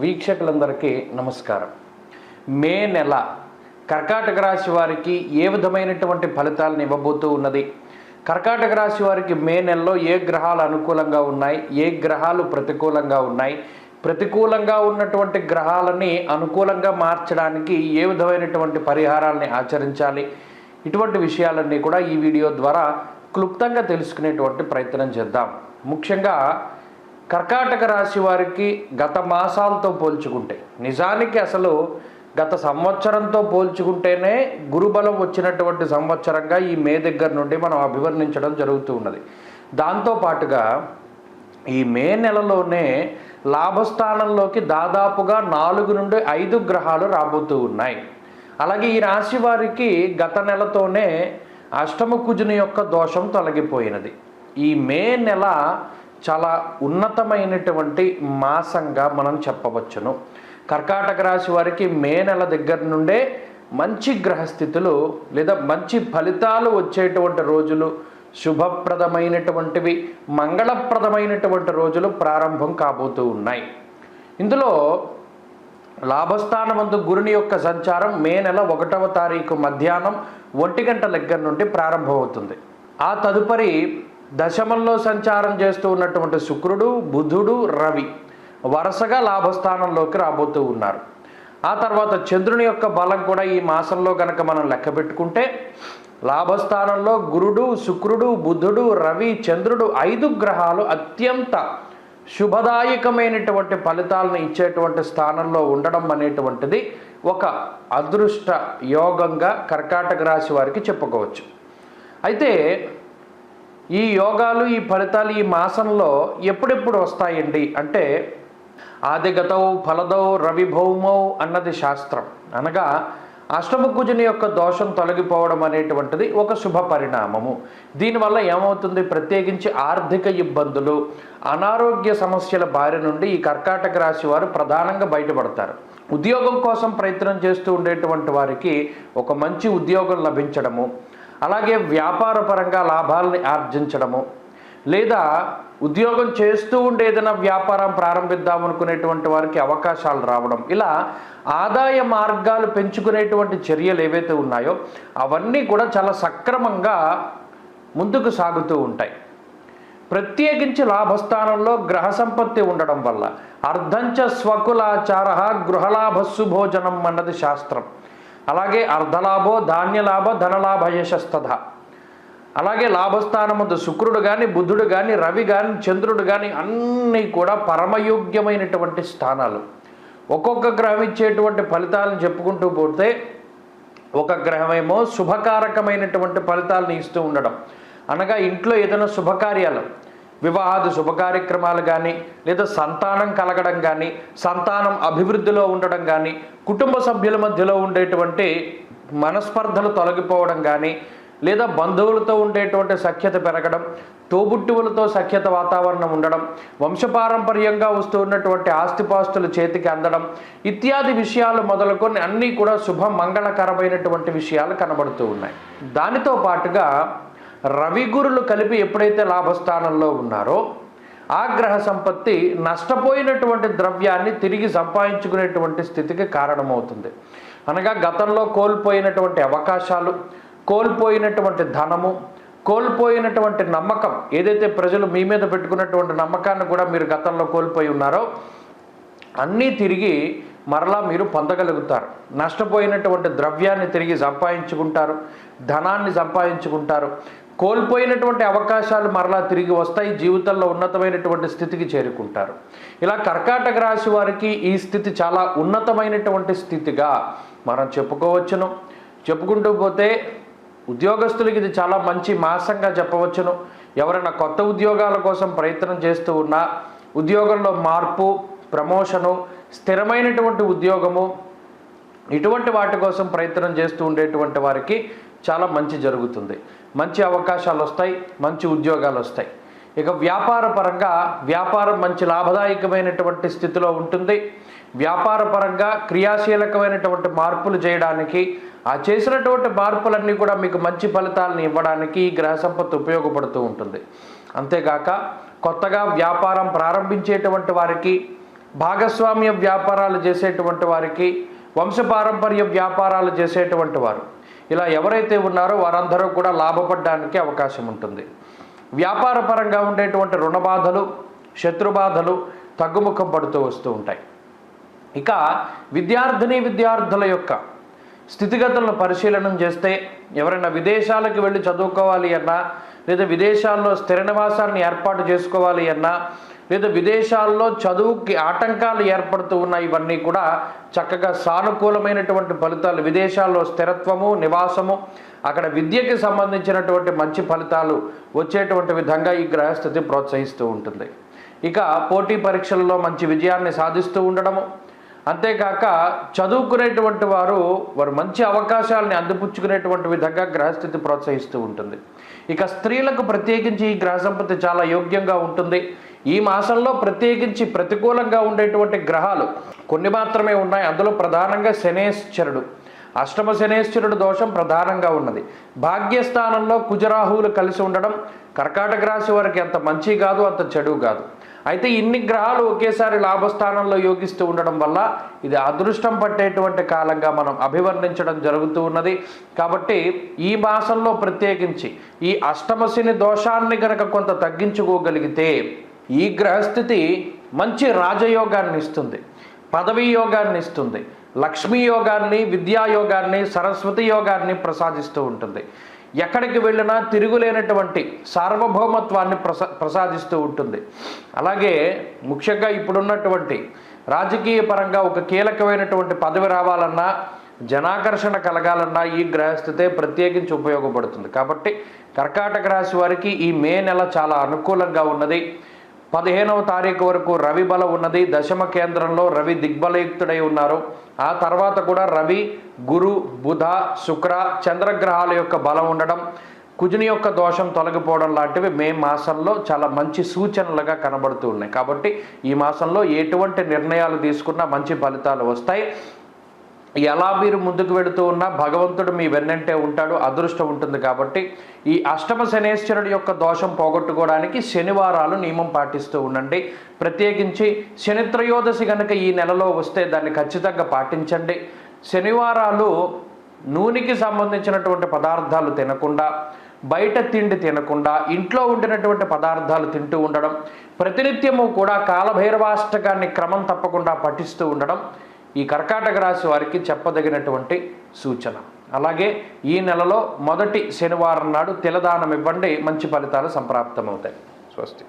వీక్షకులందరికీ నమస్కారం. మే నెల కర్కాటక రాశి వారికి ఏ విధమైనటువంటి ఫలితాలను ఇవ్వబోతూ ఉన్నది? కర్కాటక రాశి వారికి మే నెలలో ఏ గ్రహాలు అనుకూలంగా ఉన్నాయి? ఏ గ్రహాలు ప్రతికూలంగా ఉన్నాయి? ప్రతికూలంగా ఉన్నటువంటి గ్రహాలని అనుకూలంగా మార్చడానికి ఏ విధమైనటువంటి పరిహారాలని ఆచరించాలి? ఇటువంటి విషయాలన్నీ కూడా ఈ వీడియో ద్వారా క్లుప్తంగా తెలుసుకునేటువంటి ప్రయత్నం చేద్దాం. ముఖ్యంగా కర్కాటక రాశి వారికి గత మాసాలతో పోల్చుకుంటే నిజానికి అసలు గత సంవత్సరంతో పోల్చుకుంటేనే గురుబలం వచ్చినటువంటి సంవత్సరంగా ఈ మే దగ్గర నుండి మనం అభివర్ణించడం జరుగుతూ ఉన్నది. దాంతోపాటుగా ఈ మే నెలలోనే లాభస్థానంలోకి దాదాపుగా నాలుగు నుండి ఐదు గ్రహాలు రాబోతూ ఉన్నాయి. అలాగే ఈ రాశి వారికి గత నెలతోనే అష్టమ కుజుని యొక్క దోషం తొలగిపోయినది. ఈ మే నెల చాలా ఉన్నతమైనటువంటి మాసంగా మనం చెప్పవచ్చును. కర్కాటక రాశి వారికి మే నెల దగ్గర నుండే మంచి గ్రహస్థితులు లేదా మంచి ఫలితాలు వచ్చేటువంటి రోజులు శుభప్రదమైనటువంటివి మంగళప్రదమైనటువంటి రోజులు ప్రారంభం కాబోతూ ఉన్నాయి. ఇందులో లాభస్థానమందు గురుని యొక్క సంచారం మే నెల ఒకటవ తారీఖు మధ్యాహ్నం ఒంటి గంట దగ్గర నుండి ప్రారంభమవుతుంది. ఆ తదుపరి దశమంలో సంచారం చేస్తూ ఉన్నటువంటి శుక్రుడు బుధుడు రవి వరుసగా లాభస్థానంలోకి రాబోతూ ఉన్నారు. ఆ తర్వాత చంద్రుని యొక్క బలం కూడా ఈ మాసంలో కనుక మనం లెక్క పెట్టుకుంటే లాభస్థానంలో గురుడు శుక్రుడు బుధుడు రవి చంద్రుడు ఐదు గ్రహాలు అత్యంత శుభదాయకమైనటువంటి ఫలితాలను ఇచ్చేటువంటి స్థానంలో ఉండడం అనేటువంటిది ఒక అదృష్ట యోగంగా కర్కాటక రాశి వారికి చెప్పుకోవచ్చు. అయితే ఈ యోగాలు ఈ ఫలితాలు ఈ మాసంలో ఎప్పుడెప్పుడు వస్తాయండి? అంటే ఆదిగతౌ ఫలదౌ రవిభౌమౌ అన్నది శాస్త్రం. అనగా అష్టమకుజుని యొక్క దోషం తొలగిపోవడం అనేటువంటిది ఒక శుభ పరిణామము. దీనివల్ల ఏమవుతుంది? ప్రత్యేకించి ఆర్థిక ఇబ్బందులు అనారోగ్య సమస్యల బారి నుండి ఈ కర్కాటక రాశి వారు ప్రధానంగా బయటపడతారు. ఉద్యోగం కోసం ప్రయత్నం చేస్తూ ఉండేటువంటి వారికి ఒక మంచి ఉద్యోగం లభించడము అలాగే వ్యాపారపరంగా లాభాలని ఆర్జించడము. లేదా ఉద్యోగం చేస్తూ ఉండే ఏదైనా వ్యాపారం ప్రారంభిద్దాం అనుకునేటువంటి వారికి అవకాశాలు రావడం. ఇలా ఆదాయ మార్గాలు పెంచుకునేటువంటి చర్యలు ఏవైతే ఉన్నాయో అవన్నీ కూడా చాలా సక్రమంగా ముందుకు సాగుతూ ఉంటాయి. ప్రత్యేకించి లాభస్థానంలో గ్రహ సంపత్తి ఉండడం వల్ల అర్ధంచ స్వకులాచార గృహలాభస్సు భోజనం అన్నది శాస్త్రం. అలాగే అర్ధలాభో ధాన్యలాభ ధనలాభ యశస్తథ. అలాగే లాభస్థానముందు శుక్రుడు కానీ బుధుడు కానీ రవి కానీ చంద్రుడు కానీ అన్నీ కూడా పరమయోగ్యమైనటువంటి స్థానాలు. ఒక్కొక్క గ్రహం ఇచ్చేటువంటి ఫలితాలను చెప్పుకుంటూ పోతే ఒక గ్రహమేమో శుభకారకమైనటువంటి ఫలితాలను ఇస్తూ ఉండడం. అనగా ఇంట్లో ఏదైనా శుభకార్యాలు వివాహాది శుభకార్యక్రమాలు కానీ లేదా సంతానం కలగడం కానీ సంతానం అభివృద్ధిలో ఉండడం కానీ కుటుంబ సభ్యుల మధ్యలో ఉండేటువంటి మనస్పర్ధలు తొలగిపోవడం కానీ లేదా బంధువులతో ఉండేటువంటి సఖ్యత పెరగడం తోబుట్టువులతో సఖ్యత వాతావరణం ఉండడం వంశపారంపర్యంగా వస్తూ ఉన్నటువంటి ఆస్తిపాస్తులు చేతికి అందడం ఇత్యాది విషయాలు మొదలుకొని అన్నీ కూడా శుభ మంగళకరమైనటువంటి విషయాలు కనబడుతూ ఉన్నాయి. దానితో పాటుగా రవి గురులు కలిపి ఎప్పుడైతే లాభస్థానంలో ఉన్నారో ఆ గ్రహ సంపత్తి నష్టపోయినటువంటి ద్రవ్యాన్ని తిరిగి సంపాదించుకునేటువంటి స్థితికి కారణమవుతుంది. అనగా గతంలో కోల్పోయినటువంటి అవకాశాలు కోల్పోయినటువంటి ధనము కోల్పోయినటువంటి నమ్మకం ఏదైతే ప్రజలు మీ మీద పెట్టుకున్నటువంటి నమ్మకాన్ని కూడా మీరు గతంలో కోల్పోయి ఉన్నారో అన్నీ తిరిగి మరలా మీరు పొందగలుగుతారు. నష్టపోయినటువంటి ద్రవ్యాన్ని తిరిగి సంపాదించుకుంటారు ధనాన్ని సంపాదించుకుంటారు. కోల్పోయినటువంటి అవకాశాలు మరలా తిరిగి వస్తాయి జీవితంలో ఉన్నతమైనటువంటి స్థితికి చేరుకుంటారు. ఇలా కర్కాటక రాశి వారికి ఈ స్థితి చాలా ఉన్నతమైనటువంటి స్థితిగా మనం చెప్పుకోవచ్చును. చెప్పుకుంటూ పోతే ఉద్యోగస్తులకి ఇది చాలా మంచి మాసంగా చెప్పవచ్చును. ఎవరైనా కొత్త ఉద్యోగాల కోసం ప్రయత్నం చేస్తూ ఉన్నా ఉద్యోగంలో మార్పు ప్రమోషను స్థిరమైనటువంటి ఉద్యోగము ఇటువంటి వాటి కోసం ప్రయత్నం చేస్తూ ఉండేటువంటి వారికి చాలా మంచి జరుగుతుంది. మంచి అవకాశాలు వస్తాయి మంచి ఉద్యోగాలు వస్తాయి ఇక వ్యాపార పరంగా వ్యాపారం మంచి లాభదాయకమైనటువంటి స్థితిలో ఉంటుంది. వ్యాపార పరంగా క్రియాశీలకమైనటువంటి మార్పులు చేయడానికి ఆ చేసినటువంటి మార్పులన్నీ కూడా మీకు మంచి ఫలితాలను ఇవ్వడానికి ఈ గ్రహ సంపత్తి ఉపయోగపడుతూ ఉంటుంది. అంతేగాక కొత్తగా వ్యాపారం ప్రారంభించేటువంటి వారికి భాగస్వామ్య వ్యాపారాలు చేసేటువంటి వారికి వంశపారంపర్య వ్యాపారాలు చేసేటువంటి వారు ఇలా ఎవరైతే ఉన్నారో వారందరూ కూడా లాభపడడానికి అవకాశం ఉంటుంది. వ్యాపారపరంగా ఉండేటువంటి రుణ బాధలు శత్రు బాధలు తగ్గుముఖం పడుతూ వస్తూ ఉంటాయి. ఇక విద్యార్థిని విద్యార్థుల యొక్క స్థితిగతులను పరిశీలనం చేస్తే ఎవరైనా విదేశాలకు వెళ్ళి చదువుకోవాలి అన్నా లేదా విదేశాల్లో స్థిర నివాసాన్ని ఏర్పాటు చేసుకోవాలి అన్నా లేదా విదేశాల్లో చదువుకి ఆటంకాలు ఏర్పడుతూ ఉన్న ఇవన్నీ కూడా చక్కగా సానుకూలమైనటువంటి ఫలితాలు. విదేశాల్లో స్థిరత్వము నివాసము అక్కడ విద్యకి సంబంధించినటువంటి మంచి ఫలితాలు వచ్చేటువంటి విధంగా ఈ గ్రహస్థితి ప్రోత్సహిస్తూ ఉంటుంది. ఇక పోటీ పరీక్షల్లో మంచి విజయాన్ని సాధిస్తూ ఉండడము అంతేకాక చదువుకునేటువంటి వారు వారు మంచి అవకాశాలని అందిపుచ్చుకునేటువంటి విధంగా గ్రహస్థితి ప్రోత్సహిస్తూ ఉంటుంది. ఇక స్త్రీలకు ప్రత్యేకించి ఈ గ్రహ సంపత్తి చాలా యోగ్యంగా ఉంటుంది. ఈ మాసంలో ప్రత్యేకించి ప్రతికూలంగా ఉండేటువంటి గ్రహాలు కొన్ని మాత్రమే ఉన్నాయి. అందులో ప్రధానంగా శనేశ్వరుడు. అష్టమ శనేశ్వరుడు దోషం ప్రధానంగా ఉన్నది. భాగ్యస్థానంలో కుజరాహువులు కలిసి ఉండడం కర్కాటక రాశి వారికి అంత మంచి కాదు అంత చెడు కాదు. అయితే ఇన్ని గ్రహాలు ఒకేసారి లాభస్థానంలో యోగిస్తూ ఉండడం వల్ల ఇది అదృష్టం పట్టేటువంటి కాలంగా మనం అభివర్ణించడం జరుగుతూ ఉన్నది. కాబట్టి ఈ మాసంలో ప్రత్యేకించి ఈ అష్టమశని దోషాన్ని గనక కొంత తగ్గించుకోగలిగితే ఈ గ్రహస్థితి మంచి రాజయోగాన్ని ఇస్తుంది. పదవీ యోగాన్ని ఇస్తుంది. లక్ష్మీ యోగాన్ని విద్యాయోగాన్ని సరస్వతి యోగాన్ని ప్రసాదిస్తూ ఉంటుంది. ఎక్కడికి వెళ్ళినా తిరుగులేనటువంటి సార్వభౌమత్వాన్ని ప్రసా ప్రసాదిస్తూ ఉంటుంది. అలాగే ముఖ్యంగా ఇప్పుడున్నటువంటి రాజకీయ పరంగా ఒక కీలకమైనటువంటి పదవి రావాలన్నా జనాకర్షణ కలగాలన్నా ఈ గ్రహస్థితే ప్రత్యేకించి ఉపయోగపడుతుంది. కాబట్టి కర్కాటక రాశి వారికి ఈ మే నెల చాలా అనుకూలంగా ఉన్నది. పదిహేనవ తారీఖు వరకు రవి బలం ఉన్నది. దశమ కేంద్రంలో రవి దిగ్బలయుక్తుడై ఉన్నారు. ఆ తర్వాత కూడా రవి గురు బుధ శుక్ర చంద్రగ్రహాల యొక్క బలం ఉండడం కుజుని యొక్క దోషం తొలగిపోవడం లాంటివి మే మాసంలో చాలా మంచి సూచనలుగా కనబడుతూ ఉన్నాయి. కాబట్టి ఈ మాసంలో ఎటువంటి నిర్ణయాలు తీసుకున్నా మంచి ఫలితాలు వస్తాయి. ఎలా మీరు ముందుకు వెళుతూ ఉన్నా భగవంతుడు మీ వెన్నంటే ఉంటాడు అదృష్టం ఉంటుంది కాబట్టి ఈ అష్టమ శనేశ్వరుడు యొక్క దోషం పోగొట్టుకోవడానికి శనివారాలు నియమం పాటిస్తూ ఉండండి. ప్రత్యేకించి శనిత్రయోదశి కనుక ఈ నెలలో వస్తే దాన్ని ఖచ్చితంగా పాటించండి. శనివారాలు నూనెకి సంబంధించినటువంటి పదార్థాలు తినకుండా బయట తిండి తినకుండా ఇంట్లో ఉండినటువంటి పదార్థాలు తింటూ ఉండడం ప్రతినిత్యము కూడా కాలభైరవాష్టకాన్ని క్రమం తప్పకుండా పఠిస్తూ ఉండడం ఈ కర్కాటక రాశి వారికి చెప్పదగినటువంటి సూచన. అలాగే ఈ నెలలో మొదటి శనివారం నాడు తిలదానం ఇవ్వండి మంచి ఫలితాలు సంప్రాప్తమవుతాయి. స్వస్తి.